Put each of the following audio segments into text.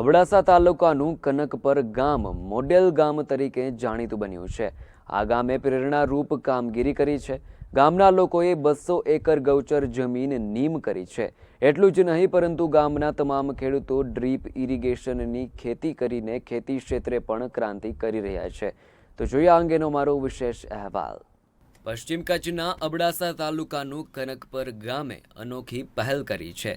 અબડાસા તાલુકાનું કનકપર ગામ મોડેલ ગામ તરીકે જાણીતું બન્યું છે. આ ગામે પ્રેરણારૂપ કામગીરી કરી છે. ગામના લોકોએ બસો એકર ગૌચર જમીન નીમ કરી છે. એટલું જ નહીં, પરંતુ ગામના તમામ ખેડૂતો ડ્રીપ ઇરિગેશનની ખેતી કરીને ખેતી ક્ષેત્રે પણ ક્રાંતિ કરી રહ્યા છે. તો જોઈએ આ અંગેનો મારો વિશેષ અહેવાલ. પશ્ચિમ કચ્છના અબડાસા તાલુકાનું કનકપર ગામે અનોખી પહેલ કરી છે.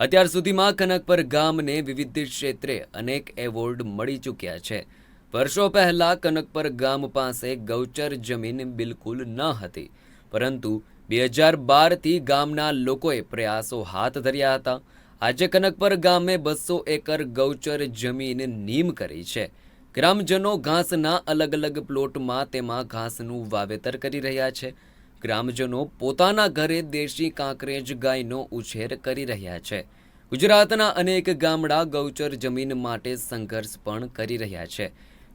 અત્યાર સુધીમાં કનકપર ગામને વિવિધ ક્ષેત્રે અનેક એવોર્ડ મળી ચૂક્યા છે. વર્ષો પહેલા કનકપર ગામ પાસે ગૌચર જમીન બિલકુલ ન હતી. પરંતુ બે હજાર બારથી ગામના લોકોએ પ્રયાસો હાથ ધર્યા હતા. આજે કનકપર ગામે બસો એકર ગૌચર જમીન નીમ કરી છે. ગ્રામજનો ઘાસના અલગ અલગ પ્લોટમાં તેમાં ઘાસનું વાવેતર કરી રહ્યા છે. ગ્રામજનો પોતાના ઘરે દેશી કાંકરેજ ગાયનો ઉછેર કરી રહ્યા છે. ગુજરાતના અનેક ગામડા ગૌચર જમીન માટે સંઘર્ષ પણ કરી રહ્યા છે.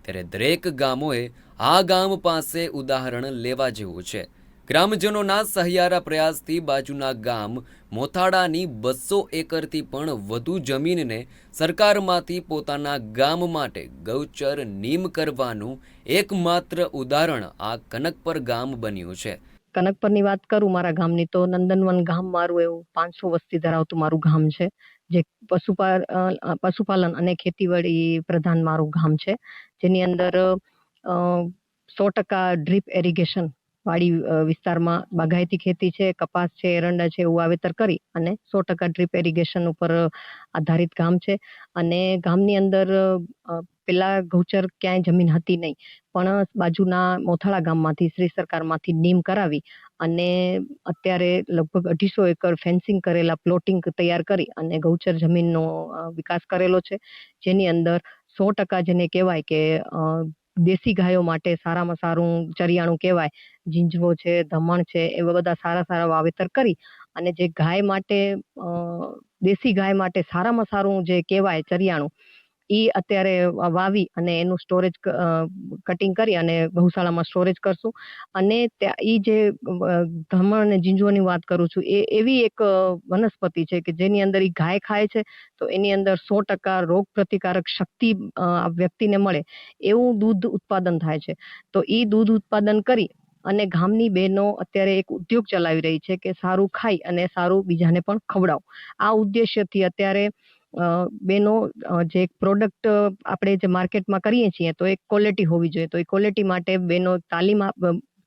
ત્યારે દરેક ગામોએ આ ગામ પાસે ઉદાહરણ લેવા જેવું છે. ગ્રામજનોના સહિયારા પ્રયાસથી બાજુના ગામ મોથાડાની બસો એકરથી પણ વધુ જમીનને સરકારમાંથી પોતાના ગામ માટે ગૌચર નીમ કરવાનું એકમાત્ર ઉદાહરણ આ કનકપર ગામ બન્યું છે. કનકપરની વાત કરું, મારા ગામની તો નંદનવન ગામ મારું એવું પાંચસો વસ્તી ધરાવતું મારું ગામ છે. જે પશુપાલ પશુપાલન અને ખેતીવાડી પ્રધાન મારું ગામ છે, જેની અંદર સો ટકા ડ્રીપ એરિગેશન વાડી વિસ્તારમાં બાગાયતી ખેતી છે, કપાસ છે, એરંડા છે, એવું વાવેતર કરી અને સો ટકા ડ્રીપ એરિગેશન ઉપર આધારિત ગામ છે અને ગામની અંદર પેલા ગૌચર ક્યાંય જમીન હતી નહીં. પણ બાજુના મોથાળા ગામમાંથી, શ્રી સરકારમાંથી નીમ કરાવી અને અત્યારે લગભગ અઢીસો એકર ફેન્સિંગ કરેલા પ્લોટિંગ તૈયાર કરી અને ગૌચર જમીનનો વિકાસ કરેલો છે. જેની અંદર સો ટકા જેને કહેવાય કે દેશી ગાયો માટે સારામાં સારું ચરિયાણું કહેવાય. જીંજવો છે ધમણ છે, એવા બધા સારા સારા વાવેતર કરી અને જે ગાય માટે દેશી ગાય માટે સારામાં સારું જે કહેવાય ચરિયાણું એ અત્યારે વાવી અને એનું સ્ટોરેજ કટિંગ કરી અને ગૌશાળામાં સ્ટોરેજ કરશું. અને ત્યાં એ જે ધમણ અને જીંજુઓની વાત કરું છું, એ, એવી એક વનસ્પતિ છે કે જેની અંદર એ ગાય ખાય છે, તો એની અંદર સો ટકા રોગ પ્રતિકારક શક્તિ વ્યક્તિને મળે, એવું દૂધ ઉત્પાદન થાય છે. તો એ દૂધ ઉત્પાદન કરી અને ગામની બહેનો અત્યારે એક ઉદ્યોગ ચલાવી રહી છે કે સારું ખાઈ અને સારું બીજાને પણ ખવડાવો. આ ઉદ્દેશ્યથી અત્યારે અ, જે પ્રોડક્ટ આપણે જે માર્કેટમાં કરીએ છીએ તો એક ક્વોલિટી હોવી જોઈએ. તો એ ક્વોલિટી માટે બેનો તાલીમ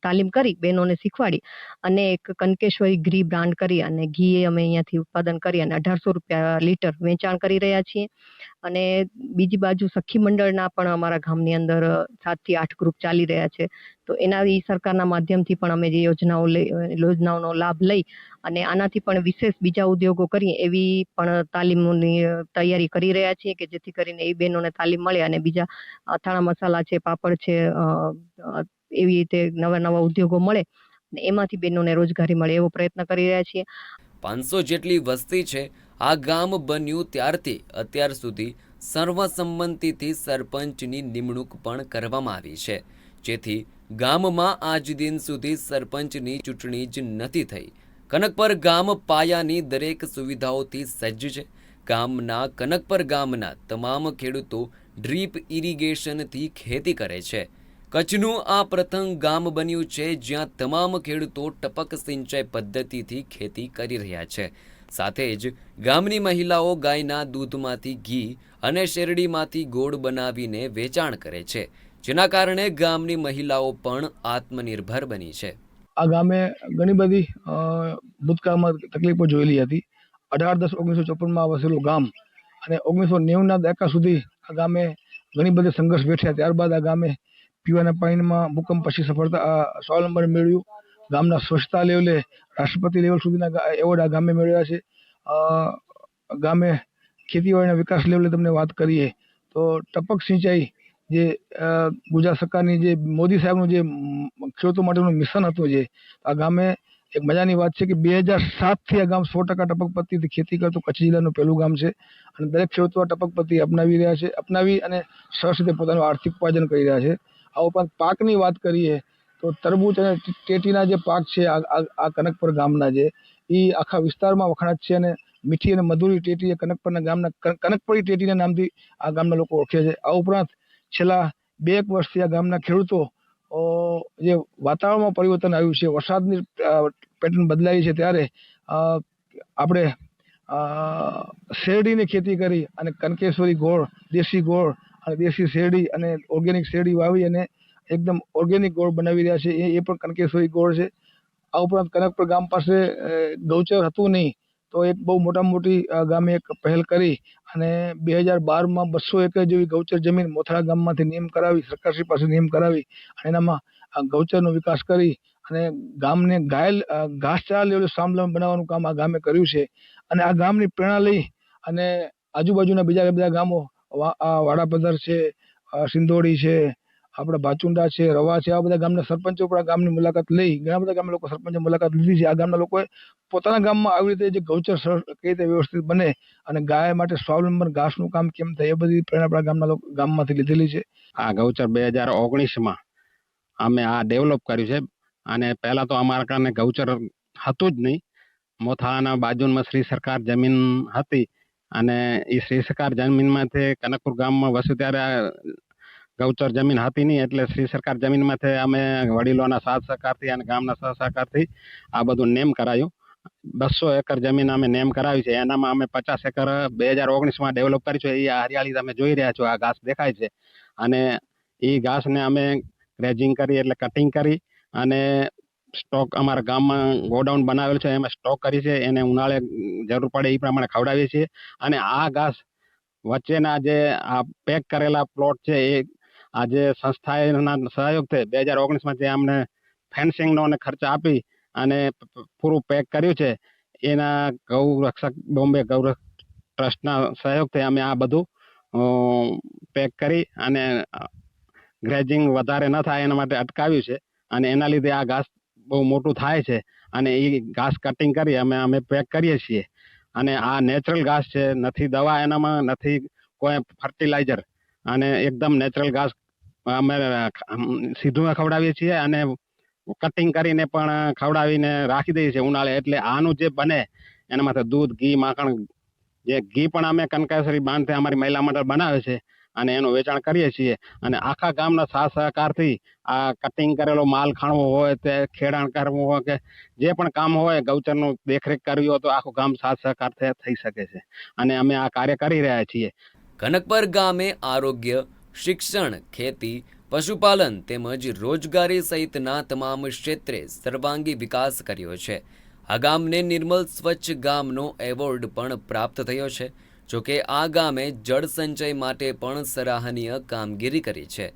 તાલીમ કરી, બહેનોને શીખવાડી અને એક કનકેશ્વરી ઘી બ્રાન્ડ કરી અને ઘી અમે અહીંયાથી ઉત્પાદન કરી અને અઢારસો રૂપિયા લીટર વેચાણ કરી રહ્યા છીએ. અને બીજી બાજુ સખી મંડળના પણ અમારા ગામની અંદર સાતથી આઠ ગ્રુપ ચાલી રહ્યા છે. તો એના એ સરકારના માધ્યમથી પણ અમે જે યોજનાઓ લઈ, યોજનાઓનો લાભ લઈ અને આનાથી પણ વિશેષ બીજા ઉદ્યોગો કરીએ એવી પણ તાલીમની તૈયારી કરી રહ્યા છીએ કે જેથી કરીને એ બહેનોને તાલીમ મળે અને બીજા અથાણા મસાલા છે, પાપડ છે એવી રીતે નવા નવા ઉદ્યોગો મળે અને એમાંથી બહેનોને રોજગારી મળે એવો પ્રયત્ન કરી રહ્યા છીએ. પાંચસો જેટલી વસ્તી છે આ ગામ બન્યું ત્યારથી અત્યાર સુધી સર્વસંમતિથી સરપંચની નિમણૂક પણ કરવામાં આવી છે. જેથી ગામમાં આજ દિન સુધી સરપંચની ચૂંટણી જ નથી થઈ. કનકપર ગામ પાયાની દરેક સુવિધાઓથી સજ્જ છે. ગામના કનકપર ગામના તમામ ખેડૂતો ડ્રીપ ઇરિગેશનથી ખેતી કરે છે. કચ્છનું આ પ્રથમ ગામ બન્યું છે જ્યાં તમામ ખેડૂતો ટપક સિંચાઈ પદ્ધતિથી ખેતી કરી રહ્યા છે. સાથે જ ગામની મહિલાઓ ગાયના દૂધમાંથી ઘી અને શેરડીમાંથી ગોળ બનાવીને વેચાણ કરે છે, જેના કારણે ગામની મહિલાઓ પણ આત્મનિર્ભર બની છે. આ ગામે ઘણી બધી ભૂતકાળમાં તકલીફો જોયેલી હતી. અઢાર દસ ઓગણીસો ચોપનમાં વસેલું ગામ અને ઓગણીસો નેવુંના દાયકા સુધી આ ગામે ઘણી બધી સંઘર્ષ વેઠ્યા. ત્યારબાદ આ ગામે પીવાના પાણીમાં ભૂકંપ પછી સફળતા સ્વાવલંબન મેળવ્યું. ગામના સ્વચ્છતા લેવલે, રાષ્ટ્રપતિ લેવલ સુધીના એવોર્ડ આ ગામે મેળવ્યા છે. ગામે ખેતીવાડીના વિકાસ લેવલે તમને વાત કરીએ તો ટપક સિંચાઈ જે ગુજરાત સરકારની જે મોદી સાહેબનું જે ખેડૂતો માટેનું મિશન હતું જે, આ ગામે એક મજાની વાત છે કે બે હજાર સાતથી આ ગામ સો ટકા ટપક પદ્ધતિથી ખેતી કરતું કચ્છ જિલ્લાનું પહેલું ગામ છે અને દરેક ખેડૂતો આ ટપક પદ્ધતિ અપનાવી રહ્યા છે, અપનાવી અને સરસ રીતે પોતાનું આર્થિક ઉપાર્જન કરી રહ્યા છે. આ ઉપરાંત પાકની વાત કરીએ, તો તરબૂચ અને ટેટીના જે પાક છે, આ આ ગામના જે એ આખા વિસ્તારમાં વખણાત છે અને મીઠી અને મધુરી ટેટી એ કનકપરના ગામના, કન- કનકપરી ટેટીના નામથી આ ગામના લોકો ઓળખે છે. આ ઉપરાંત છેલ્લા બે એક વર્ષથી આ ગામના ખેડૂતો જે વાતાવરણમાં પરિવર્તન આવ્યું છે, વરસાદની પેટર્ન બદલાઈ છે ત્યારે આપણે શેરડીની ખેતી કરી અને કનકેશ્વરી ગોળ, દેશી ગોળ અને દેશી શેરડી અને ઓર્ગેનિક શેરડી વાવી અને એકદમ ઓર્ગેનિક ગોળ બનાવી રહ્યા છે. એ એ પણ કનકેશ્વરી ગોળ છે. આ ઉપરાંત કનકપુર ગામ પાસે ગૌચર હતું નહીં તો એક બહુ મોટામાં મોટી ગામે એક પહેલ કરી અને બે હજાર બારમાં બસો એકર જેવી ગૌચર જમીન મોથરા ગામમાંથી નિયમ કરાવી સરકારશ્રી પાસે નિયમ કરાવી અને એનામાં ગૌચરનો વિકાસ કરી અને ગામને ગાયલ અ, ઘાસચારા લેવલે સ્વાવલંબન બનાવવાનું કામ આ ગામે કર્યું છે. અને આ ગામની પ્રેરણા લઈ અને આજુબાજુના બીજા બધા ગામો આ વાડાપધર છે સિંધોડી છે આપણા ભાચુંડા છે, રવા છે, આ બધા ગામના સરપંચો પણ આ ગામની મુલાકાત લઈ ઘણા બધા ગામના લોકો સરપંચે મુલાકાત લીધી છે. આ ગામના લોકોએ પોતાના ગામમાં આવી રીતે જે ગૌચર કઈ રીતે વ્યવસ્થિત બને અને ગાય માટે સ્વાવલંબન ઘાસનું કામ કેમ થાય એ બધી પ્રેરણા આપણા ગામના લોકો, ગામમાંથી લીધેલી છે. આ ગૌચર બે હજાર ઓગણીસમાં અમે આ ડેવલપ કર્યું છે અને પહેલા તો અમારા કારણે ગૌચર હતું જ નહીં. મોથાળાના બાજુમાં શ્રી સરકાર જમીન હતી. અને એ શ્રી સરકાર જમીનમાંથી કનકપુર ગામમાં વસ્યું ત્યારે ગૌચર જમીન હતી નહીં, એટલે શ્રી સરકાર જમીનમાંથી અમે વડીલોના સાથ સહકારથી અને ગામના સહ સહકારથી આ બધું નેમ કરાયું. બસો એકર જમીન અમે નેમ કરાવી છે. એનામાં અમે પચાસ એકર બે હજાર ઓગણીસમાં ડેવલપ કરી છે. એ હરિયાળી તમે જોઈ રહ્યા છો. આ ઘાસ દેખાય છે. અને એ ઘાસને અમે ગ્રેજિંગ કરી, એટલે કટિંગ કરી અને સ્ટોક અમારા ગામમાં ગોડાઉન બનાવેલ છે, એમાં સ્ટોક કરી છે, એને ઉનાળે જરૂર પડે એ પ્રમાણે ખવડાવીએ છીએ. અને આ ઘાસ વચ્ચેના જે આ પેક કરેલા પ્લોટ છે, એ આજે સંસ્થાના સહયોગથી બે હજાર ઓગણીસમાં જે અમને ફેન્સિંગનો અને ખર્ચ આપી અને પૂરું પેક કર્યું છે, એના ગૌરક્ષક બોમ્બે ગૌરક્ષ ટ્રસ્ટના સહયોગથી અમે આ બધું પેક કરી અને ગ્રેજિંગ વધારે ન થાય એના માટે અટકાવ્યું છે. અને એના લીધે આ ઘાસ બહુ મોટું થાય છે અને એ ઘાસ કટિંગ કરી અમે અમે પેક કરીએ છીએ. અને આ નેચરલ ઘાસ છે, નથી દવા એનામાં, નથી કોઈ ફર્ટિલાઇઝર અને એકદમ નેચરલ ઘાસ અમે સીધું ખવડાવીએ છીએ અને કટિંગ કરીને પણ ખવડાવીને રાખી દઈએ છીએ ઉનાળે. એટલે આનું જે બને, એના માટે દૂધ, ઘી, માખણ, જે ઘી પણ અમે કનકાસરી બાંધથી અમારી મહિલા મંડળ બનાવે છે અને એનું વેચાણ કરીએ છીએ. અને આખા ગામના સાથ સહકારથી આ કટિંગ કરેલો માલ ખાણવો હોય, તે ખેડાણ કરવું હોય કે જે પણ કામ હોય, ગૌચરનું દેખરેખ કરવી હોય તો આખું ગામ સાથ સહકારથી થઈ શકે છે. અને અમે આ કાર્ય કરી રહ્યા છીએ. કનકપર ગામે આરોગ્ય, શિક્ષણ, ખેતી, પશુપાલન તેમજ રોજગારી સહિતના તમામ ક્ષેત્રે સર્વાંગી વિકાસ કર્યો છે. આ ગામને નિર્મલ સ્વચ્છ ગામનો એવોર્ડ પણ પ્રાપ્ત થયો છે. જોકે આ ગામે જળ સંચય માટે પણ સરાહનીય કામગીરી કરી છે.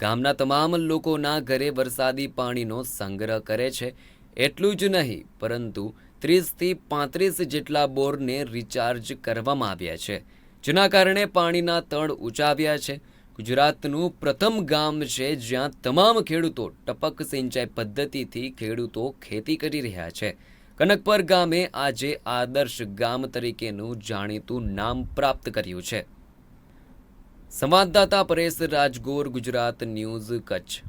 ગામના તમામ લોકોના ઘરે વરસાદી પાણીનો સંગ્રહ કરે છે. એટલું જ નહીં, પરંતુ ત્રીસથી પાંત્રીસ જેટલા બોરને રિચાર્જ કરવામાં આવ્યા છે, જેના કારણે પાણીના તળ ઉંચાવ્યા છે. ગુજરાતનું પ્રથમ ગામ છે જ્યાં તમામ ખેડૂતો ટપક સિંચાઈ પદ્ધતિથી ખેડૂતો ખેતી કરી રહ્યા છે. કનકપર ગામે આજે આદર્શ ગામ તરીકેનું જાણીતું નામ પ્રાપ્ત કર્યું છે. સંવાદદાતા પરેશ રાજગોર, ગુજરાત ન્યૂઝ કચ્છ.